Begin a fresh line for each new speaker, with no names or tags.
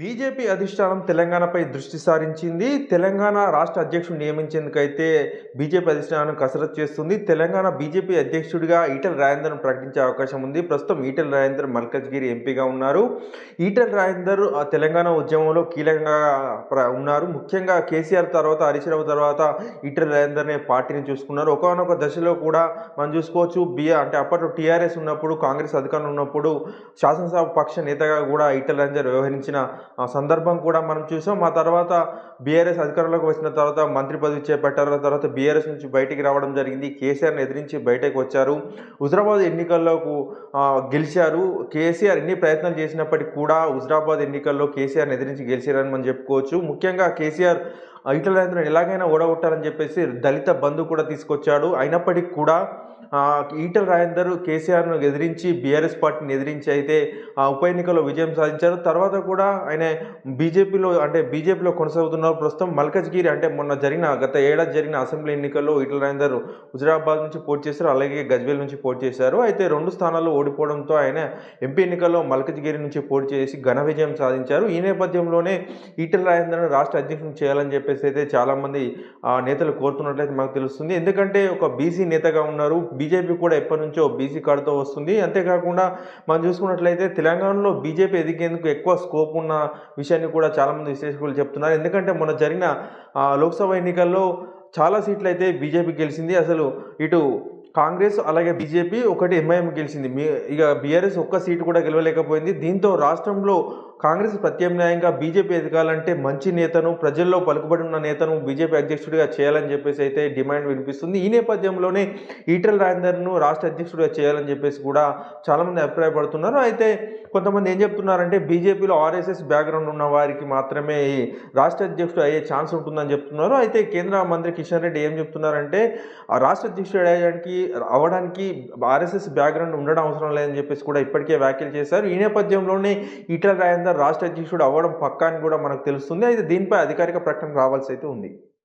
BJP అధిష్టానం తెలంగాణపై దృష్టి సారించింది. తెలంగాణ రాష్ట్ర అధ్యక్షుడు నియమించేందుకైతే బీజేపీ అధిష్టానం కసరత్తు చేస్తుంది. తెలంగాణ బీజేపీ అధ్యక్షుడిగా ఈటల రాజేందర్ను ప్రకటించే అవకాశం ఉంది. ప్రస్తుతం ఈటల రాజేందర్ మల్కజ్గిరి ఎంపీగా ఉన్నారు. ఈటల రాజేందర్ తెలంగాణ ఉద్యమంలో కీలకంగా ప్ర- ఉన్నారు. ముఖ్యంగా కేసీఆర్ తర్వాత హరీష్ తర్వాత ఈటల రాజేందర్నే పార్టీని చూసుకున్నారు. ఒకనొక దశలో కూడా మనం చూసుకోవచ్చు బిఆర్ అంటే అప్పట్లో టీఆర్ఎస్ ఉన్నప్పుడు కాంగ్రెస్ అధికారంలో ఉన్నప్పుడు శాసనసభ పక్ష నేతగా కూడా ఈటల రాజేందర్ వ్యవహరించిన సందర్భం కూడా మనం చూసాం. ఆ తర్వాత బీఆర్ఎస్ అధికారంలోకి వచ్చిన తర్వాత మంత్రి పదవి చేపట్టారు. తర్వాత బీఆర్ఎస్ నుంచి బయటికి రావడం జరిగింది. కేసీఆర్ని ఎదిరించి బయటకు వచ్చారు. హుజరాబాద్ ఎన్నికల్లోకు గెలిచారు. కేసీఆర్ ఎన్ని ప్రయత్నాలు చేసినప్పటికీ కూడా హుజరాబాద్ ఎన్నికల్లో కేసీఆర్ని ఎదిరించి గెలిచారని మనం చెప్పుకోవచ్చు. ముఖ్యంగా కేసీఆర్ ఆ, ఈటెల రాజేంద్రను ఎలాగైనా ఓడగొట్టాలని చెప్పేసి దళిత బంధు కూడా తీసుకొచ్చాడు. అయినప్పటికీ కూడా ఈటల రాజేందర్ కేసీఆర్ను ఎదిరించి బీఆర్ఎస్ పార్టీని ఎదిరించి అయితే ఆ ఉప ఎన్నికల్లో విజయం సాధించారు. తర్వాత కూడా ఆయన బీజేపీలో అంటే బీజేపీలో కొనసాగుతున్నారు. ప్రస్తుతం మల్కజ్గిరి అంటే మొన్న జరిగిన గత ఏడాది జరిగిన అసెంబ్లీ ఎన్నికల్లో ఈటల రాజేందర్ హుజరాబాద్ నుంచి పోటీ చేశారు. అలాగే గజ్వేల్ నుంచి పోటీ చేశారు. అయితే రెండు స్థానాల్లో ఓడిపోవడంతో ఆయన ఎంపీ ఎన్నికల్లో మల్కజ్గిరి నుంచి పోటీ చేసి ఘన విజయం సాధించారు. ఈ నేపథ్యంలోనే ఈటల రాజేందర్ను రాష్ట్ర అధ్యక్షుని చేయాలని చెప్పేసి అయితే చాలామంది ఆ, నేతలు కోరుతున్నట్లయితే మనకు తెలుస్తుంది. ఎందుకంటే ఒక బీసీ నేతగా ఉన్నారు. బీజేపీ కూడా ఎప్పటి నుంచో బీసీ కార్డుతో వస్తుంది. అంతేకాకుండా మనం చూసుకున్నట్లయితే తెలంగాణలో బీజేపీ ఎదిగేందుకు ఎక్కువ స్కోప్ ఉన్న విషయాన్ని కూడా చాలామంది విశ్లేషకులు చెప్తున్నారు. ఎందుకంటే మొన్న జరిగిన లోక్సభ ఎన్నికల్లో చాలా సీట్లు అయితే బీజేపీ గెలిచింది. అసలు ఇటు కాంగ్రెస్ అలాగే బీజేపీ ఒకటి ఎంఐఎం గెలిచింది. మీ ఇక బీఆర్ఎస్ ఒక్క సీటు కూడా గెలవలేకపోయింది. దీంతో రాష్ట్రంలో కాంగ్రెస్ ప్రత్యామ్నాయంగా బీజేపీ ఎదగాలంటే మంచి నేతను ప్రజల్లో పలుకుబడి ఉన్న నేతను బీజేపీ అధ్యక్షుడిగా చేయాలని చెప్పేసి అయితే డిమాండ్ వినిపిస్తుంది. ఈ నేపథ్యంలోనే ఈటల రాజేందర్ను రాష్ట్ర అధ్యక్షుడిగా చేయాలని చెప్పేసి కూడా చాలామంది అభిప్రాయపడుతున్నారు. అయితే కొంతమంది ఏం చెప్తున్నారంటే బీజేపీలో ఆర్ఎస్ఎస్ బ్యాక్గ్రౌండ్ ఉన్న వారికి మాత్రమే రాష్ట్ర అధ్యక్షుడు అయ్యే ఛాన్స్ ఉంటుందని చెప్తున్నారు. అయితే కేంద్ర మంత్రి కిషన్ రెడ్డి ఏం చెప్తున్నారంటే ఆ రాష్ట్ర అధ్యక్షుడు అయ్యడానికి అవడానికి ఆర్ఎస్ఎస్ బ్యాక్గ్రౌండ్ ఉండడం అవసరం లేదని చెప్పేసి కూడా ఇప్పటికే వ్యాఖ్యలు చేశారు. ఈ నేపథ్యంలోనే ఈటల రాజేందర్ రాష్ట్ర అధ్యక్షుడు అవ్వడం పక్కా అని కూడా మనకు తెలుస్తుంది. అయితే దీనిపై అధికారిక ప్రకటన రావాల్సి అయితే ఉంది.